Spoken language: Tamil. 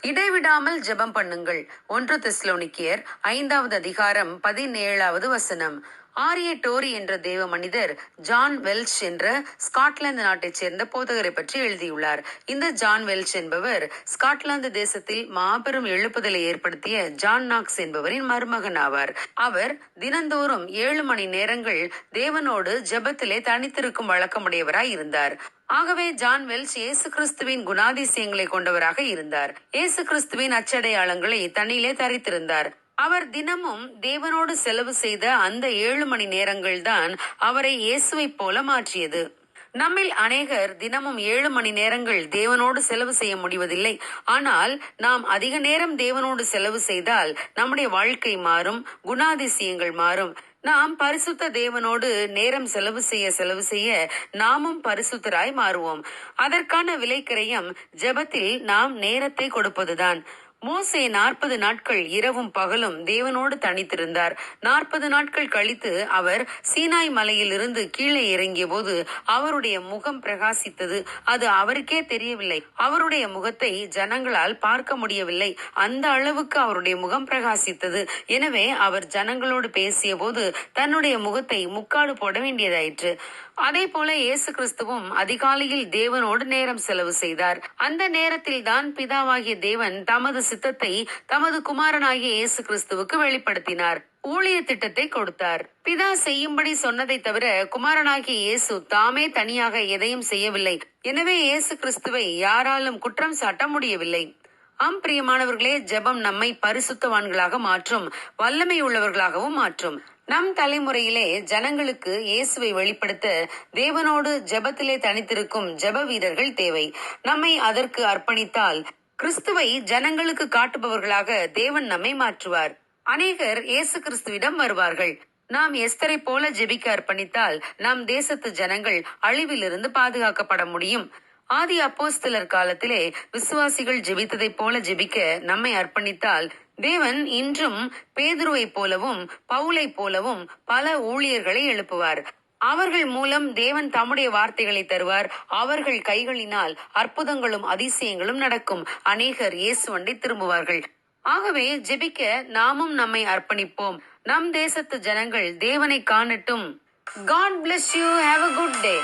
இடைவிடாமல் ஜெபம் பண்ணுங்கள். ஒன்று தெஸ்லோனிக்கியர் ஐந்தாவது அதிகாரம் பதினேழாவது வசனம். ஆரிய டோரி என்ற தேவ மனிதர் ஜான் வெல்ச் என்ற ஸ்காட்லாந்து நாட்டைச் சேர்ந்த போதகரை பற்றி எழுதியுள்ளார். இந்த ஜான் வெல்ச் என்பவர் ஸ்காட்லாந்து தேசத்தில் மாபெரும் எழுப்புதலை ஏற்படுத்திய ஜான் நாக்ஸ் என்பவரின் மருமகன் ஆவார். அவர் தினந்தோறும் ஏழு மணி நேரங்கள் தேவனோடு ஜெபத்திலே தனித்திருக்கும் வழக்கமுடையவராய் இருந்தார். ஆகவே ஜான் வெல்ச் இயேசு கிறிஸ்துவின் குணாதிசயங்களை கொண்டவராக இருந்தார். இயேசு கிறிஸ்துவின் அச்சடையாளங்களை தன்னிலே தரித்திருந்தார். அவர் தினமும் தேவனோடு செலவு செய்த அந்த ஏழு மணி நேரங்கள் தான் அவரை இயேசுவைப் போல மாற்றியது. நம்மில் அநேகர் தினமும் ஏழு மணி நேரங்கள் தேவனோடு செலவு செய்ய முடிவதில்லை. ஆனால் நாம் அதிக நேரம் தேவனோடு செலவு செய்தால் நம்முடைய வாழ்க்கை மாறும் குணாதிசயங்கள் மாறும். நாம் பரிசுத்த தேவனோடு நேரம் செலவு செய்ய செலவு செய்ய நாமும் பரிசுத்தராய் மாறுவோம். அதற்கான விலைக்கிரயம் ஜெபத்தில் நாம் நேரத்தை கொடுப்பதுதான். மோசே நாற்பது நாட்கள் இரவும் பகலும் தேவனோடு தனித்திருந்தார். நாற்பது நாட்கள் கழித்து அவர் சீனாய் மலையிலிருந்து கீழே இறங்கிய போது அவருடைய முகம் பிரகாசித்தது. அது அவருக்கே தெரியவில்லை. அவருடைய முகத்தை ஜனங்களால் பார்க்க முடியவில்லை. அந்த அளவுக்கு அவருடைய முகம் பிரகாசித்தது. எனவே அவர் ஜனங்களோடு பேசிய போது தன்னுடைய முகத்தை முக்காடு போட வேண்டியதாயிற்று. அதே போல இயேசு கிறிஸ்துவும் அதிகாலையில் தேவனோடு நேரம் செலவு செய்தார். அந்த நேரத்தில் தான் பிதாவாகிய தேவன் தமது சித்தத்தை தமது குமாரனாகிய இயேசு கிறிஸ்துவுக்கு வெளிப்படுத்தினார். ஊழிய திட்டத்தை கொடுத்தார். பிதா செய்யும்படி சொன்னதை தவிர குமாரனாகிய இயேசு தாமே தனியாக எதையும் செய்யவில்லை. எனவே இயேசு கிறிஸ்துவை யாராலும் குற்றம் சாட்ட முடியவில்லை. ஆம் பிரியமானவர்களே ஜெபம் நம்மை பரிசுத்தவான்களாக மாற்றும் வல்லமை உள்ளவர்களாகவும் மாற்றும். நம் தலைமுறையிலே ஜனங்களுக்கு இயேசுவை வெளிப்படுத்த தேவனோடு ஜெபத்திலே தனித்திருக்கும் ஜெப வீரர்கள் தேவை. நம்மை அதற்கு அர்ப்பணித்தால் கிறிஸ்துவை ஜனங்களுக்கு காட்டுபவர்களாக தேவன் நம்மை மாற்றுவார். அநேகர் இயேசு கிறிஸ்துவிடம் வருவார்கள். நாம் எஸ்தரை போல ஜெபிக்க அர்ப்பணித்தால் நம் தேசத்து ஜனங்கள் அழிவிலிருந்து பாதுகாக்கப்பட முடியும். ஆதி அப்போஸ்தலர் காலத்திலே விசுவாசிகள் ஜெபித்ததைப் போல ஜெபிக்க நம்மை அர்ப்பணித்தால் தேவன் இன்றும் பேதுருவைப் போலவும் பவுலைப் போலவும் பல ஊழியர்களை எழுப்புவார். அவர்கள் மூலம் தேவன் தம்முடைய வார்த்தைகளை தருவார். அவர்கள் கைகளினால் அற்புதங்களும் அதிசயங்களும் நடக்கும். அநேகர் இயேசுவண்டை திரும்புவார்கள். ஆகவே ஜெபிக்க நாமும் நம்மை அர்ப்பணிப்போம். நம் தேசத்து ஜனங்கள் தேவனை காணட்டும். God bless you have a good day